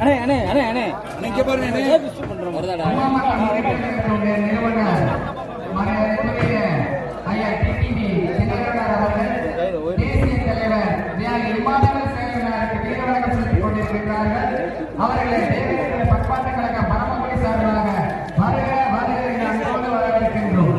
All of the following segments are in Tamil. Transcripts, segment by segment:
அண்ணே அண்ணே அண்ணே அண்ணே. இங்க பாருங்க அண்ணே. வருதாடா? அவர்களை தேவேந்திர பண்பாட்டுக் கழக பரமக்குடி சார்பாக வருக வருக என அன்போடு வரவேற்கின்றோம்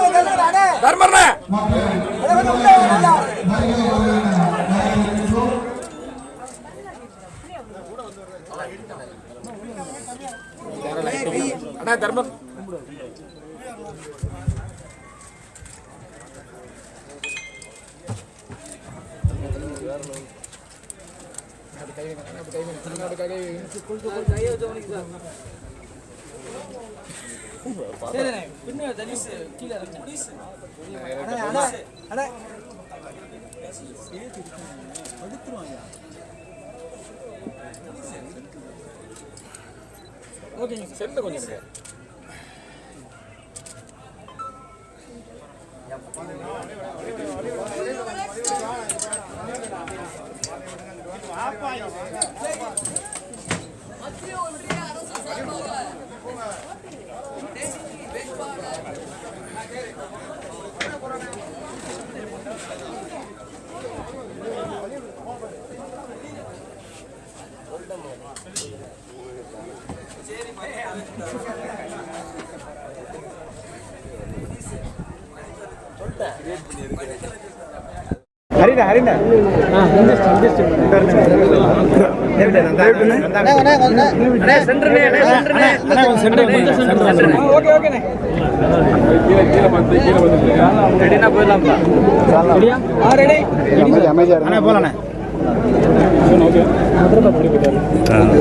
கீழே இறங்கு ப்ளீஸ் ஓகேங்க செல்ல கொஞ்சம் ஓகே ஓகேண்ணே ரெடினா போயிடலாம்ப்பா ரெடியா ஆ ரெடி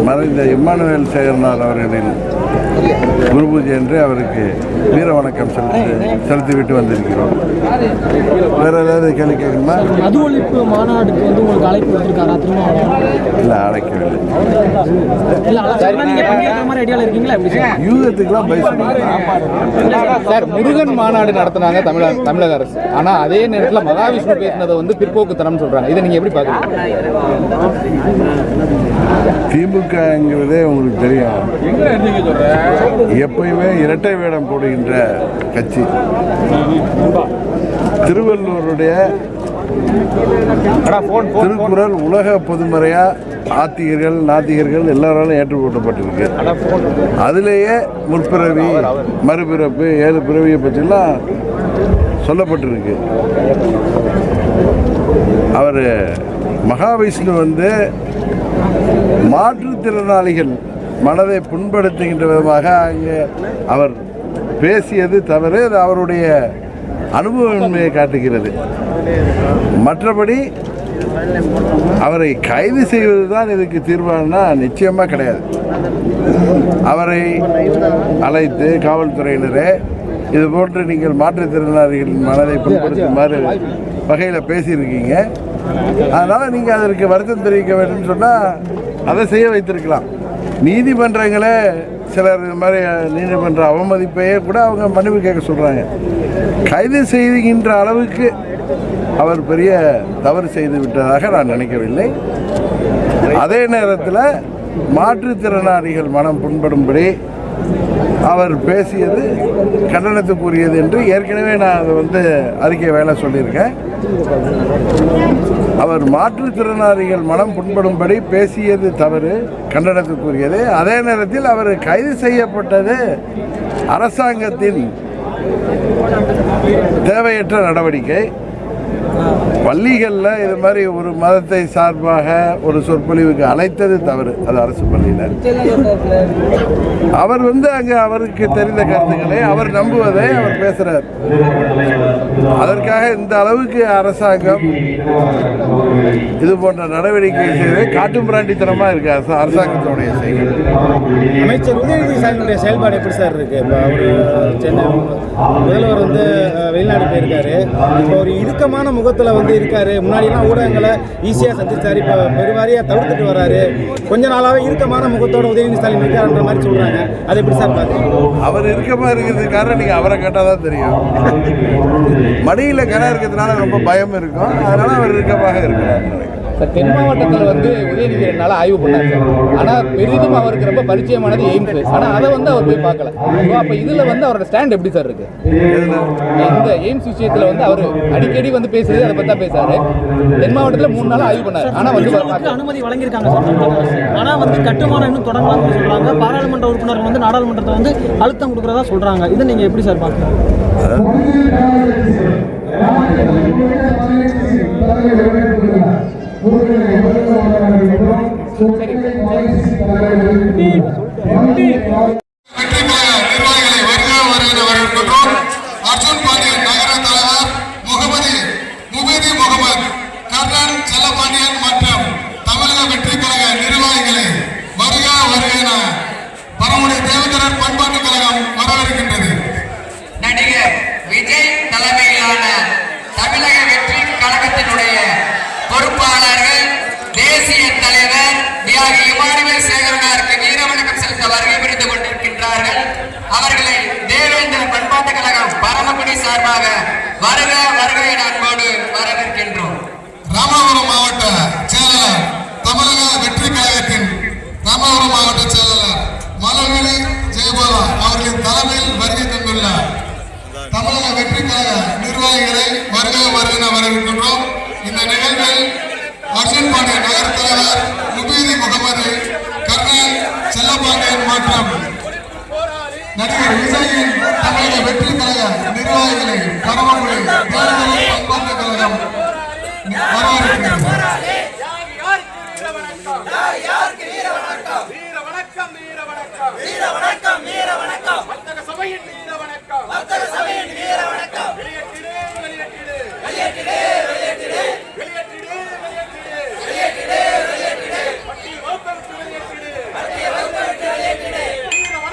மறைந்த இம்மானுவேல் சேகரனார் அவர்களின் குரு பூஜை என்று அவருக்கு வீர வணக்கம் செலுத்தி செலுத்திவிட்டு வந்திருக்கிறோம். வேற ஏதாவது கேள்வி கேட்கணுமா மது ஒழிப்பு மாநாடுக்கு வந்து உங்களுக்கு அழைப்பு வந்திருக்காரா திரும்ப இல்லை அழைக்கவில்லை. எப்படி சார்? முருகன் மாநாடு நடத்துனாங்க தமிழக தமிழக அரசு. ஆனா அதே நேரத்துல மகாவிஷ்ணு பேசினதை வந்து பிற்போக்குத்தனம் சொல்றாங்க. இதை நீங்க எப்படி பாக்குறீங்க திமுகங்கிறதே உங்களுக்கு தெரியும் எப்பயுமே இரட்டை வேடம் போடுகின்ற கட்சி. திருவள்ளுவருடைய திருக்குறள் உலக பொதுமறையா ஆத்திகர்கள் நாத்திகர்கள் எல்லாராலும் ஏற்றுக்கொள்ளப்பட்டிருக்கு. அதிலேயே முற்பிறவி மறுபிறப்பு ஏழு பிறவியை பற்றிலாம் சொல்லப்பட்டிருக்கு. அவர் மகாவிஷ்ணு வந்து மாற்றுத்திறனாளிகள் மனதை புண்படுத்துகின்ற விதமாக அங்கே அவர் பேசியது தவறு. அது அவருடைய அனுபவமின்மையை காட்டுகிறது. மற்றபடி அவரை கைது செய்வது தான் இதுக்கு தீர்மானம்னா நிச்சயமாக கிடையாது. அவரை அழைத்து காவல்துறையினரே இது போன்று நீங்கள் மாற்றுத்திறனாளிகளின் மனதை புண்படுத்துமாறு வகையில் பேசியிருக்கீங்க. அதனால் நீங்கள் அதற்கு வருத்தம் தெரிவிக்க வேண்டும் சொன்னால் அதை செய்ய வைத்திருக்கலாம். நீதிமன்றங்களே சிலர் இந்த மாதிரி நீதிமன்ற அவமதிப்பையே கூட அவங்க மன்னிப்பு கேட்க சொல்கிறாங்க கைது செய்கின்ற அளவுக்கு அவர் பெரிய தவறு செய்து விட்டதாக நான் நினைக்கவில்லை. அதே நேரத்தில் மாற்றுத்திறனாளிகள் மனம் புண்படும்படி அவர் பேசியது கண்டனத்துக்குரியது என்று ஏற்கனவே நான் அதை வந்து அறிக்கை வேலை சொல்லியிருக்கேன். அவர் மாற்றுத்திறனாளிகள் மனம் புண்படும்படி பேசியது தவறு கண்டனத்துக்குரியது. அதே நேரத்தில் அவர் கைது செய்யப்பட்டது அரசாங்கத்தின் தேவையற்ற நடவடிக்கை. பள்ளிகளில் இது மாதிரி ஒரு மதத்தை சார்பாக ஒரு சொற்பொழிவுக்கு அழைத்தது தவறு. அது அரசு பள்ளியினர் அவர் வந்து அங்கே அவருக்கு தெரிந்த கருத்துக்களை அவர் நம்புவதை அவர் பேசுகிறார் அதற்காக இந்த அளவுக்கு அரசாங்கம் இது போன்ற நடவடிக்கை செய்வது காட்டு பிராண்டித்தனமாக இருக்கு அரசு- அரசாங்கத்தினுடைய செயல் அமைச்சர் உதயநிதி சாரினுடைய செயல்பாடு எப்படி சார் இருக்கு? இப்போ அவர் சென்னை முதல்வர் வந்து வெளிநாடு போயிருக்காரு. இப்போ ஒரு இறுக்கமான முகத்தில் வந்து இருக்கார். முன்னாடிலாம் ஊடகங்களை ஈஸியாக சந்திச்சார். இப்போ பெருவாரியாக தவிர்த்துட்டு வராரு. கொஞ்ச நாளாகவே இறுக்கமான முகத்தோட உதயநிதி ஸ்டாலின் இருக்காருன்ற மாதிரி சொல்கிறாங்க அது எப்படி சார் பார்க்குறீங்க? அவர் இறுக்கமாக இருக்கிறது காரணம் நீங்கள் அவரை கேட்டால் தான் தெரியும். மடியில் கடை இருக்கிறதுனால ரொம்ப பயம் இருக்கும். அதனால அவர் இறுக்கமாக இருக்கிறார். தென் மாவட்டத்தில் வந்து உதயநிதி ரெண்டு நாள் ஆய்வு பண்ணார் சார் ஆனால் பெரிதும் அவருக்கு ரொம்ப பரிச்சயமானது எய்ம்ஸ் ஆனால் அதை வந்து அவர் போய் பார்க்கல அப்போ இதில் வந்து அவரோட ஸ்டாண்ட் எப்படி சார் இருக்கு இந்த எய்ம்ஸ் விஷயத்தில் வந்து அவர் அடிக்கடி வந்து பேசுறது அதை பற்றி தான் பேசுறாரு தென் மாவட்டத்தில் மூணு நாள் ஆய்வு பண்ணார் ஆனால் வந்து. அனுமதி வழங்கியிருக்காங்க சார் தமிழக அரசு ஆனா வந்து கட்டுமானம் இன்னும் தொடங்கலாம்னு சொல்றாங்க பாராளுமன்ற உறுப்பினர்கள் வந்து நாடாளுமன்றத்தை வந்து அழுத்தம் கொடுக்கறதா சொல்றாங்க இதை நீங்க எப்படி சார் பாக்குறீங்க அர்ஜுன் நகர முகமது முகமது மற்றும் தமிழக நடிகர் விஜய் தலைமையிலான தமிழக வெற்றி கழகத்தினுடைய பொறுப்பாளர்கள் தேசிய தலைவர் தியாகி இமானுவேல் சேகரனாருக்கு வீரவணக்கம் செலுத்த வருகை புரிந்து கொண்டிருக்கின்றார்கள். அவர்களை தேவேந்திர பண்பாட்டுக் கழகம் பரமக்குடி சார்பாக வருக வருகை அன்போடு வரவேற்கின்றோம். ராமபுரம் மாவட்ட செயலாளர் தமிழக வெற்றி கழகத்தின் ராமபுரம் மாவட்ட செயலாளர் மலர்விழி ஜெயபாலா அவர்களின் தலைமையில் வருகை தந்துள்ள தமிழக வெற்றி கழக நிர்வாகிகளை வருக வருக வரவேற்கின்றோம். இந்த நிகழ்வில் அர்ஜுன் பாண்டியன் நகர தலைவர் முபீதி முகமது கர்னல் செல்லப்பாண்டியன் மற்றும் நடிகர் விஜயின் தமிழக வெற்றி கழக நிர்வாகிகளை பரமக்குடி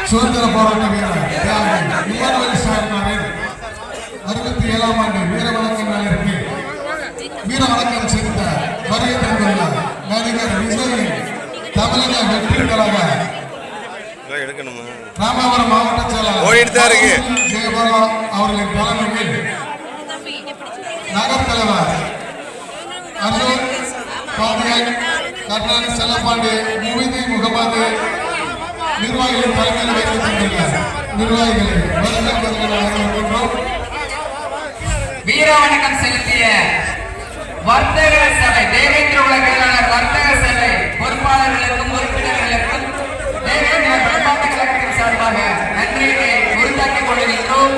சுதந்திர போராட்ட வீரர் இமானுவேல் சார்னாரின் அறுபத்தி ஏழாம் ஆண்டு வீர வணக்கம் நாளிற்கு வீர வணக்கம் செலுத்த வருகை தந்துள்ள நடிகர் விஜய் தமிழக வெற்றி கழக. ராமநாதபுரம் மாவட்ட செயலாளர் ஓடிட்டு தான் இருக்கு. ஜெயபாலா அவர்களின் தலைமையில் நகர் தலைவர் அர்ஜுன் பாண்டியன் கர்ணன் செல்லப்பாண்டி முகமது நிர்வாகிகள் தலைமையில் வைத்துக் கொண்டிருக்கிறார் நிர்வாகிகள் வீர செலுத்திய வர்த்தக சபை தேவேந்திர உலக மேலாளர் வர்த்தக சபை பொறுப்பாளர்களுக்கும் உறுப்பினர்களுக்கும் தேவேந்திர பிரம்மாண்ட கழகத்தின் சார்பாக நன்றியை உறுதாக்கிக் கொள்கின்றோம்.